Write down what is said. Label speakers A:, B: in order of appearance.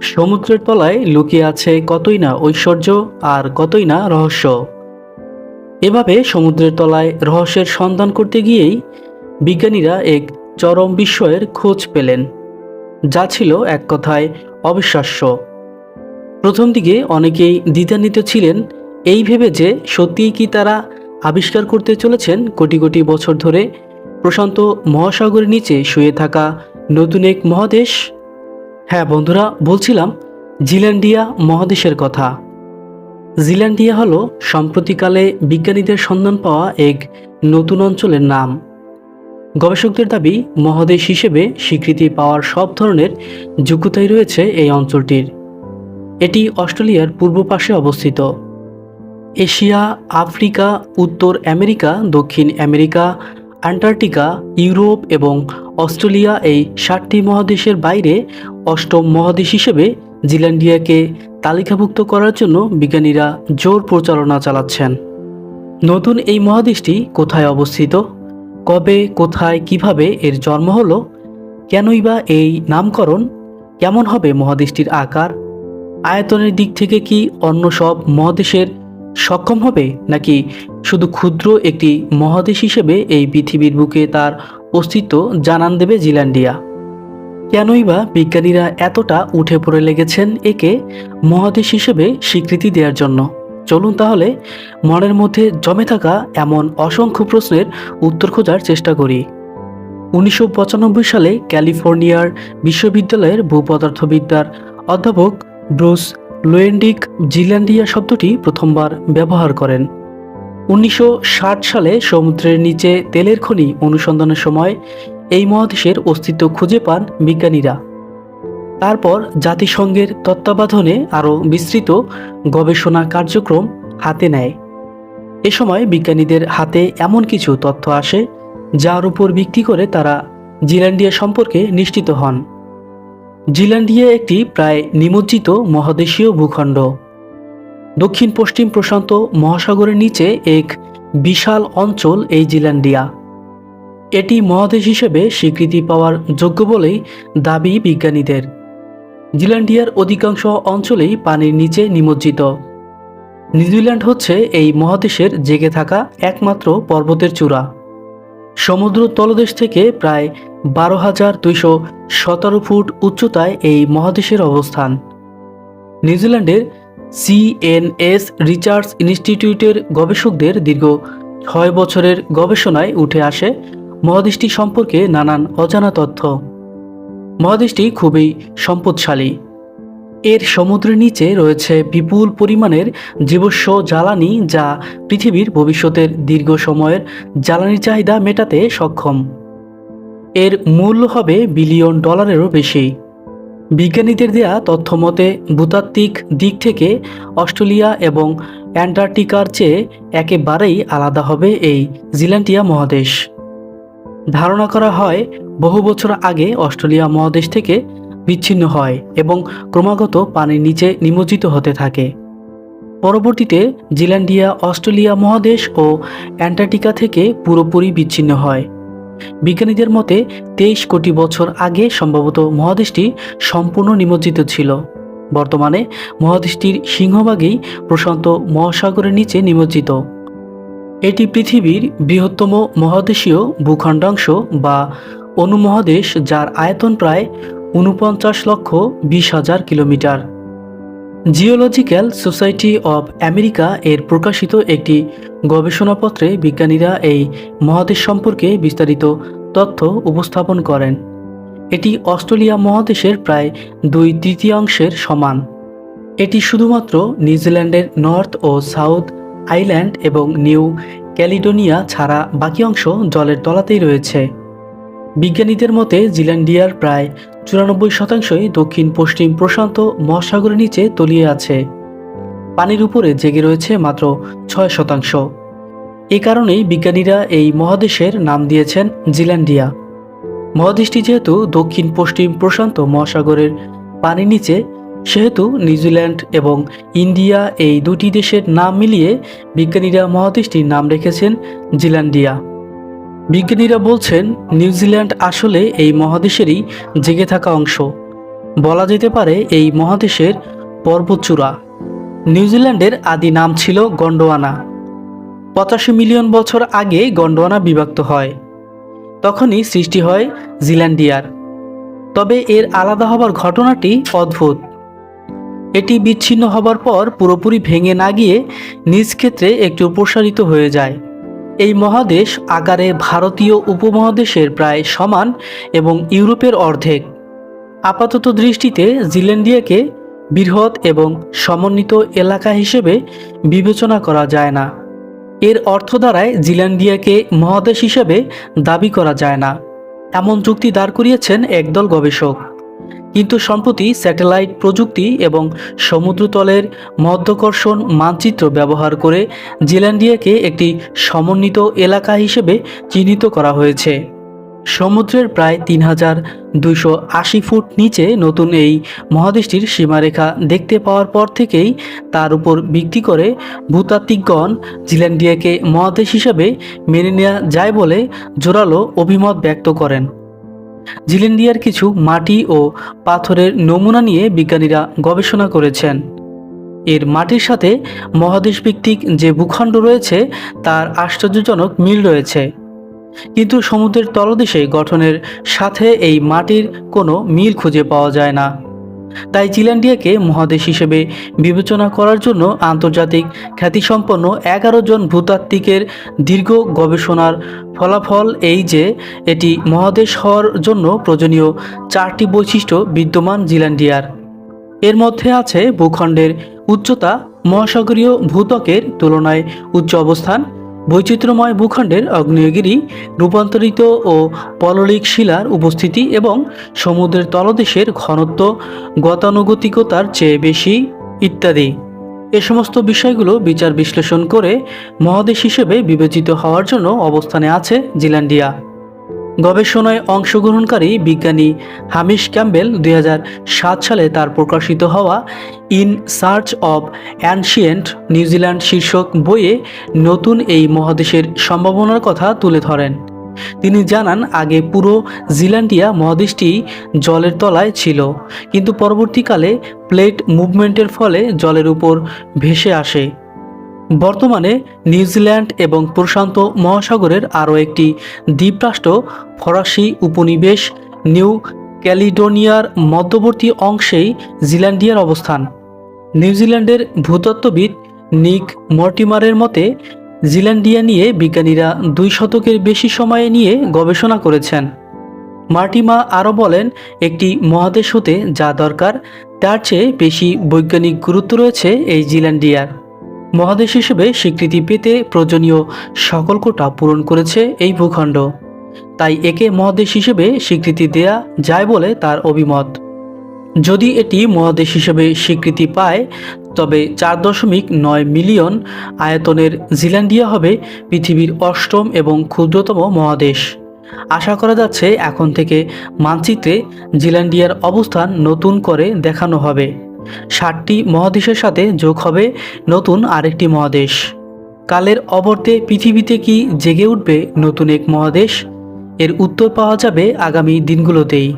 A: সমুদ্রের তলায় লুকিয়ে আছে কতই না ঐশ্বর্য আর কতই না রহস্য। এভাবে সমুদ্রের তলায় রহস্যের সন্ধান করতে গিয়েই বিজ্ঞানীরা এক চরম বিস্ময়ের খোঁজ পেলেন, যা ছিল এক কথায় অবিশ্বাস্য। প্রথম দিকে অনেকেই দ্বিধান্বিত ছিলেন এই ভেবে যে সত্যিই কি তারা আবিষ্কার করতে চলেছেন কোটি কোটি বছর ধরে প্রশান্ত মহাসাগরের নিচে শুয়ে থাকা নতুন এক মহাদেশ হ্যাঁ বন্ধুরা, বলছিলাম জিল্যান্ডিয়া মহাদেশের কথা। জিল্যান্ডিয়া হলো সম্প্রতিকালে বিজ্ঞানীদের সন্ধান পাওয়া এক নতুন অঞ্চলের নাম। গবেষকদের দাবি, মহাদেশ হিসেবে স্বীকৃতি পাওয়ার সব ধরনের যোগ্যতাই রয়েছে এই অঞ্চলটির। এটি অস্ট্রেলিয়ার পূর্ব পাশে অবস্থিত। এশিয়া, আফ্রিকা, উত্তর আমেরিকা, দক্ষিণ আমেরিকা অ্যান্টার্কটিকা, ইউরোপ এবং অস্ট্রেলিয়া এই সাতটি মহাদেশের বাইরে অষ্টম মহাদেশ হিসেবে জিল্যান্ডিয়াকে তালিকাভুক্ত করার জন্য বিজ্ঞানীরা জোর প্রচারণা চালাচ্ছেন। নতুন এই মহাদেশটি কোথায় অবস্থিত? কবে, কোথায়, কীভাবে এর জন্ম হলো? কেনই বা এই নামকরণ? কেমন হবে মহাদেশটির আকার? আয়তনের দিক থেকে কি অন্য সব মহাদেশের সক্ষম হবে নাকি শুধু ক্ষুদ্র একটি মহাদেশ হিসেবে এই পৃথিবীর বুকে তার অস্তিত্ব জানান দেবে জিল্যান্ডিয়া কেনই বা বিজ্ঞানীরা এতটা উঠে পড়ে লেগেছেন একে মহাদেশ হিসেবে স্বীকৃতি দেওয়ার জন্য? চলুন তাহলে মনের মধ্যে জমে থাকা এমন অসংখ্য প্রশ্নের উত্তর খোঁজার চেষ্টা করি। উনিশশো পঁচানব্বই সালে ক্যালিফোর্নিয়ার বিশ্ববিদ্যালয়ের ভূপদার্থবিদ্যার অধ্যাপক ব্রুস লোয়েন্ডিক জিল্যান্ডিয়া শব্দটি প্রথমবার ব্যবহার করেন। উনিশশো ষাট সালে সমুদ্রের নিচে তেলের খনি অনুসন্ধানের সময় এই মহাদেশের অস্তিত্ব খুঁজে পান বিজ্ঞানীরা। তারপর জাতিসংঘের তত্ত্বাবধানে আরও বিস্তৃত গবেষণা কার্যক্রম হাতে নেয়। এ সময় বিজ্ঞানীদের হাতে এমন কিছু তথ্য আসে, যার উপর ভিত্তি করে তারা জিল্যান্ডিয়া সম্পর্কে নিশ্চিত হন। জিল্যান্ডিয়া একটি প্রায় নিমজ্জিত মহাদেশীয় ভূখণ্ড। দক্ষিণ পশ্চিম প্রশান্ত মহাসাগরের নিচে এক বিশাল অঞ্চল এই জিল্যান্ডিয়া এটি মহাদেশ হিসেবে স্বীকৃতি পাওয়ার যোগ্য বলেই দাবি বিজ্ঞানীদের। জিল্যান্ডিয়ার অধিকাংশ অঞ্চলেই পানির নিচে নিমজ্জিত। নিউজিল্যান্ড হচ্ছে এই মহাদেশের জেগে থাকা একমাত্র পর্বতের চূড়া। সমুদ্র তলদেশ থেকে প্রায় বারো হাজার দুইশো সতেরো ফুট উচ্চতায় এই মহাদেশের অবস্থান। নিউজিল্যান্ডের সিএনএস রিসার্চ ইনস্টিটিউটের গবেষকদের দীর্ঘ ছয় বছরের গবেষণায় উঠে আসে মহাদেশটি সম্পর্কে নানান অজানা তথ্য। মহাদেশটি খুবই সম্পদশালী। এর সমুদ্রের নিচে রয়েছে বিপুল পরিমাণের জীবস্ব জ্বালানি যা পৃথিবীর ভবিষ্যতের দীর্ঘ সময়ের জ্বালানির চাহিদা মেটাতে সক্ষম। এর মূল্য হবে বিলিয়ন ডলারেরও বেশি। বিজ্ঞানীদের দেয়া তথ্য মতে ভূতাত্ত্বিক দিক থেকে অস্ট্রেলিয়া এবং অ্যান্টার্কটিকার চেয়ে একেবারেই আলাদা হবে এই জিল্যান্টিয়া মহাদেশ। ধারণা করা হয়, বহু বছর আগে অস্ট্রেলিয়া মহাদেশ থেকে বিচ্ছিন্ন হয় এবং ক্রমাগত পানির নিচে নিমজ্জিত হতে থাকে। পরবর্তীতে জিল্যান্ডিয়া অস্ট্রেলিয়া মহাদেশ ও অ্যান্টার্কটিকা থেকে পুরোপুরি বিচ্ছিন্ন হয়। বিজ্ঞানীদের মতে, তেইশ কোটি বছর আগে সম্ভবত মহাদেশটি সম্পূর্ণ নিমজ্জিত ছিল। বর্তমানে মহাদেশটির সিংহভাগেই প্রশান্ত মহাসাগরের নিচে নিমজ্জিত। এটি পৃথিবীর বৃহত্তম মহাদেশীয় ভূখণ্ডাংশ বা অনুমহাদেশ যার আয়তন প্রায় উনপঞ্চাশ লক্ষ বিশ হাজার kilometre. Geological society of America এর প্রকাশিত একটি গবেষণাপত্রে বিজ্ঞানীরা এই মহাদেশ সম্পর্কে বিস্তারিত তথ্য উপস্থাপন করেন। এটি অস্ট্রেলিয়া মহাদেশের প্রায় দুই তৃতীয়াংশের সমান। এটি শুধুমাত্র নিউজিল্যান্ডের নর্থ ও সাউথ আইল্যান্ড এবং নিউ ক্যালিডোনিয়া ছাড়া বাকি অংশ জলের তলাতেই রয়েছে। বিজ্ঞানীদের মতে, জিল্যান্ডিয়ার প্রায় চুরানব্বই শতাংশই দক্ষিণ পশ্চিম প্রশান্ত মহাসাগরের নিচে তলিয়ে আছে। পানির উপরে জেগে রয়েছে মাত্র ছয় শতাংশ। এ কারণেই বিজ্ঞানীরা এই মহাদেশের নাম দিয়েছেন জিল্যান্ডিয়া। মহাদেশটি যেহেতু দক্ষিণ পশ্চিম প্রশান্ত মহাসাগরের পানির নিচে, সেহেতু নিউজিল্যান্ড এবং ইন্ডিয়া এই দুটি দেশের নাম মিলিয়ে বিজ্ঞানীরা মহাদেশটির নাম রেখেছেন জিল্যান্ডিয়া। বিজ্ঞানীরা বলছেন নিউজিল্যান্ড আসলে এই মহাদেশেরই জেগে থাকা অংশ। বলা যেতে পারে এই মহাদেশের পর্বতচূড়া। নিউজিল্যান্ডের আদি নাম ছিল গন্ডোয়ানা। পঁচাশি মিলিয়ন বছর আগে গন্ডোয়ানা বিভক্ত হয়। তখনই সৃষ্টি হয় জিল্যান্ডিয়ার। তবে এর আলাদা হবার ঘটনাটি অদ্ভুত। এটি বিচ্ছিন্ন হবার পর পুরোপুরি ভেঙে না গিয়ে নিজ ক্ষেত্রে একটু প্রসারিত হয়ে যায়। এই মহাদেশ আকারে ভারতীয় উপমহাদেশের প্রায় সমান এবং ইউরোপের অর্ধেক। আপাতত দৃষ্টিতে জিল্যান্ডিয়াকে বৃহৎ এবং সমন্বিত এলাকা হিসেবে বিবেচনা করা যায় না। এর অর্থ দ্বারায় জিল্যান্ডিয়াকে মহাদেশ হিসেবে দাবি করা যায় না। এমন যুক্তি দাঁড় করিয়েছেন একদল গবেষক। কিন্তু সম্প্রতি স্যাটেলাইট প্রযুক্তি এবং সমুদ্রতলের মধ্যাকর্ষণ মানচিত্র ব্যবহার করে জিল্যান্ডিয়াকে একটি সমন্বিত এলাকা হিসেবে চিহ্নিত করা হয়েছে। সমুদ্রের প্রায় তিন হাজার দুইশো আশি ফুট নিচে নতুন এই মহাদেশটির সীমারেখা দেখতে পাওয়ার পর থেকেই তার উপর ভিত্তি করে ভূতাত্ত্বিকগণ জিল্যান্ডিয়াকে মহাদেশ হিসেবে মেনে নেওয়া যায় বলে জোরালো অভিমত ব্যক্ত করেন। জিলেন্ডিয়ার কিছু মাটি ও পাথরের নমুনা নিয়ে বিজ্ঞানীরা গবেষণা করেছেন। এর মাটির সাথে মহাদেশ ভিত্তিক যে ভূখণ্ড রয়েছে, তার আশ্চর্যজনক মিল রয়েছে। কিন্তু সমুদ্রের তলদেশে গঠনের সাথে এই মাটির কোনো মিল খুঁজে পাওয়া যায় না। তাই জিল্যান্ডিয়াকে মহাদেশ হিসেবে বিবেচনা করার জন্য আন্তর্জাতিক খ্যাতিসম্পন্ন এগারো জন ভূতাত্ত্বিকের দীর্ঘ গবেষণার ফলাফল এই যে এটি মহাদেশ হওয়ার জন্য প্রয়োজনীয় চারটি বৈশিষ্ট্য বিদ্যমান জিল্যান্ডিয়ার এর মধ্যে আছে ভূখণ্ডের উচ্চতা, মহাসাগরীয় ভূত্বকের তুলনায় উচ্চ অবস্থান বৈচিত্র্যময় ভূখণ্ডের আগ্নেয়গিরি, রূপান্তরিত ও পললিক শিলার উপস্থিতি এবং সমুদ্রের তলদেশের ঘনত্ব, গতানুগতিকতার চেয়ে বেশি, ইত্যাদি। এ সমস্ত বিষয়গুলো বিচার বিশ্লেষণ করে মহাদেশ হিসেবে বিবেচিত হওয়ার জন্য অবস্থানে আছে জিল্যান্ডিয়া। গবেষণায় অংশগ্রহণকারী বিজ্ঞানী হামিশ ক্যাম্বেল দুই হাজার সাত সালে তার প্রকাশিত হওয়া in search of ancient New Zealand শীর্ষক বইয়ে নতুন এই মহাদেশের সম্ভাবনার কথা তুলে ধরেন। তিনি জানান, আগে পুরো জিল্যান্ডিয়া মহাদেশটি জলের তলায় ছিল, কিন্তু পরবর্তীকালে প্লেট মুভমেন্টের ফলে জলের উপর ভেসে আসে। বর্তমানে নিউজিল্যান্ড এবং প্রশান্ত মহাসাগরের আরও একটি দ্বীপরাষ্ট্র ফরাসি উপনিবেশ নিউ ক্যালিডোনিয়ার মধ্যবর্তী অংশেই জিল্যান্ডিয়ার অবস্থান। নিউজিল্যান্ডের ভূতত্ত্ববিদ নিক মর্টিমারের মতে, জিল্যান্ডিয়া নিয়ে বিজ্ঞানীরা দুই শতকের বেশি সময় নিয়ে গবেষণা করেছেন। মার্টিমা আরও বলেন, একটি মহাদেশ হতে যা দরকার, তার চেয়ে বেশি বৈজ্ঞানিক গুরুত্ব রয়েছে এই জিল্যান্ডিয়ার। মহাদেশ হিসেবে স্বীকৃতি পেতে প্রয়োজনীয় সকল কোটা পূরণ করেছে এই ভূখণ্ড। তাই একে মহাদেশ হিসেবে স্বীকৃতি দেয়া যায় বলে তার অভিমত। যদি এটি মহাদেশ হিসেবে স্বীকৃতি পায়, তবে চার দশমিক নয় মিলিয়ন আয়তনের জিল্যান্ডিয়া হবে পৃথিবীর অষ্টম এবং ক্ষুদ্রতম মহাদেশ। আশা করা যাচ্ছে এখন থেকে মানচিত্রে জিল্যান্ডিয়ার অবস্থান নতুন করে দেখানো হবে। ষাটটি মহাদেশের সাথে যোগ হবে নতুন আরেকটি মহাদেশ। কালের অবর্তে পৃথিবীতে কি জেগে উঠবে নতুন এক মহাদেশ? এর উত্তর পাওয়া যাবে আগামী দিনগুলোতেই।